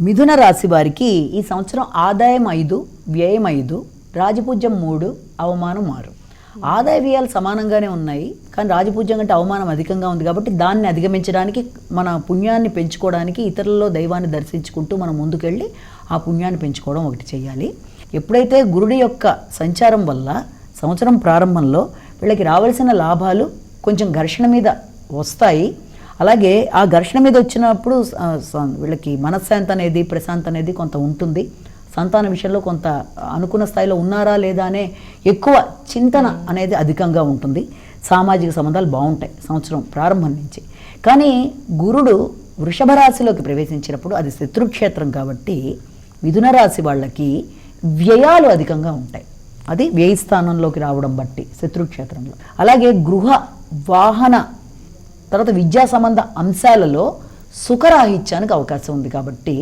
మిథున రాశి వారికి ఈ సంవత్సరం ఆదాయం ఐదు వ్యయం ఐదు రాజపూజ్యం మూడు అవమానం ఆరు. ఆదాయ వ్యయాలు సమానంగానే ఉన్నాయి కానీ రాజపూజ్యం కంటే అవమానం అధికంగా ఉంది కాబట్టి దాన్ని అధిగమించడానికి మన పుణ్యాన్ని పెంచుకోవడానికి ఇతరులలో దైవాన్ని దర్శించుకుంటూ మనం ముందుకెళ్ళి ఆ పుణ్యాన్ని పెంచుకోవడం ఒకటి చేయాలి. ఎప్పుడైతే గురుడి యొక్క సంచారం వల్ల సంవత్సరం ప్రారంభంలో వీళ్ళకి రావాల్సిన లాభాలు కొంచెం ఘర్షణ మీద వస్తాయి అలాగే ఆ ఘర్షణ మీద వచ్చినప్పుడు వీళ్ళకి మనశ్శాంతి అనేది ప్రశాంత్ అనేది కొంత ఉంటుంది. సంతాన విషయంలో కొంత అనుకున్న స్థాయిలో ఉన్నారా లేదా అనే ఎక్కువ చింతన అనేది అధికంగా ఉంటుంది. సామాజిక సంబంధాలు బాగుంటాయి సంవత్సరం ప్రారంభం నుంచి. కానీ గురుడు వృషభ రాశిలోకి ప్రవేశించినప్పుడు అది శత్రుక్షేత్రం కాబట్టి మిథున రాశి వాళ్ళకి వ్యయాలు అధికంగా ఉంటాయి. అది వ్యయ స్థానంలోకి రావడం బట్టి శత్రుక్షేత్రంలో. అలాగే గృహ వాహన తర్వాత విద్యా సంబంధ అంశాలలో సుఖరాహిత్యానికి అవకాశం ఉంది కాబట్టి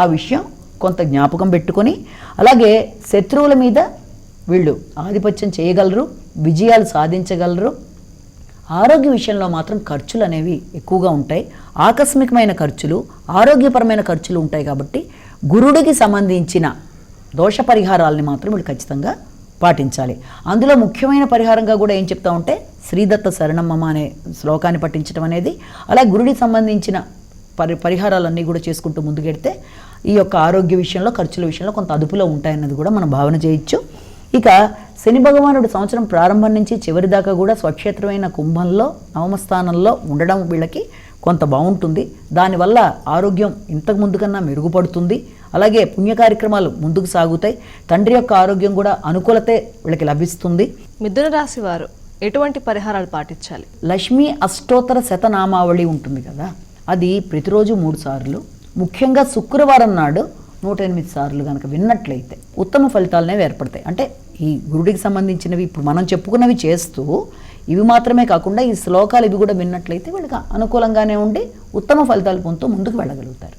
ఆ విషయం కొంత జ్ఞాపకం పెట్టుకొని అలాగే శత్రువుల మీద వీళ్ళు ఆధిపత్యం చేయగలరు విజయాలు సాధించగలరు. ఆరోగ్య విషయంలో మాత్రం ఖర్చులు అనేవి ఎక్కువగా ఉంటాయి. ఆకస్మికమైన ఖర్చులు ఆరోగ్యపరమైన ఖర్చులు ఉంటాయి కాబట్టి గురుడికి సంబంధించిన దోష పరిహారాలని మాత్రం వీళ్ళు ఖచ్చితంగా పాటించాలి. అందులో ముఖ్యమైన పరిహారంగా కూడా ఏం చెప్తా ఉంటే శ్రీదత్త శరణమ్మ అనే శ్లోకాన్ని పఠించడం అనేది అలా గురుడికి సంబంధించిన పరి పరిహారాలన్నీ కూడా చేసుకుంటూ ముందుకెడితే ఈ యొక్క ఆరోగ్య విషయంలో ఖర్చుల విషయంలో కొంత అదుపులో ఉంటాయన్నది కూడా మనం భావన చేయొచ్చు. ఇక శని భగవానుడు సంవత్సరం ప్రారంభం నుంచి చివరి దాకా కూడా స్వక్షేత్రమైన కుంభంలో నవమస్థానంలో ఉండడం వీళ్ళకి కొంత బాగుంటుంది. దానివల్ల ఆరోగ్యం ఇంతకు ముందు కన్నా మెరుగుపడుతుంది. అలాగే పుణ్య కార్యక్రమాలు ముందుకు సాగుతాయి. తండ్రి యొక్క ఆరోగ్యం కూడా అనుకూలతే వీళ్ళకి లభిస్తుంది. మిథున రాశి వారు ఎటువంటి పరిహారాలు పాటించాలి? లక్ష్మీ అష్టోత్తర శతనామావళి ఉంటుంది కదా. అది ప్రతిరోజు మూడు సార్లు. ముఖ్యంగా శుక్రవారం నాడు నూట ఎనిమిది సార్లు కనుక విన్నట్లయితే ఉత్తమ ఫలితాలనే ఏర్పడతాయి. అంటే ఈ గురుడికి సంబంధించినవి ఇప్పుడు మనం చెప్పుకున్నవి చేస్తూ ఇవి మాత్రమే కాకుండా ఈ శ్లోకాలు ఇవి కూడా విన్నట్లయితే వీళ్ళకి అనుకూలంగానే ఉండి ఉత్తమ ఫలితాలు పొందుతూ ముందుకు వెళ్ళగలుగుతారు.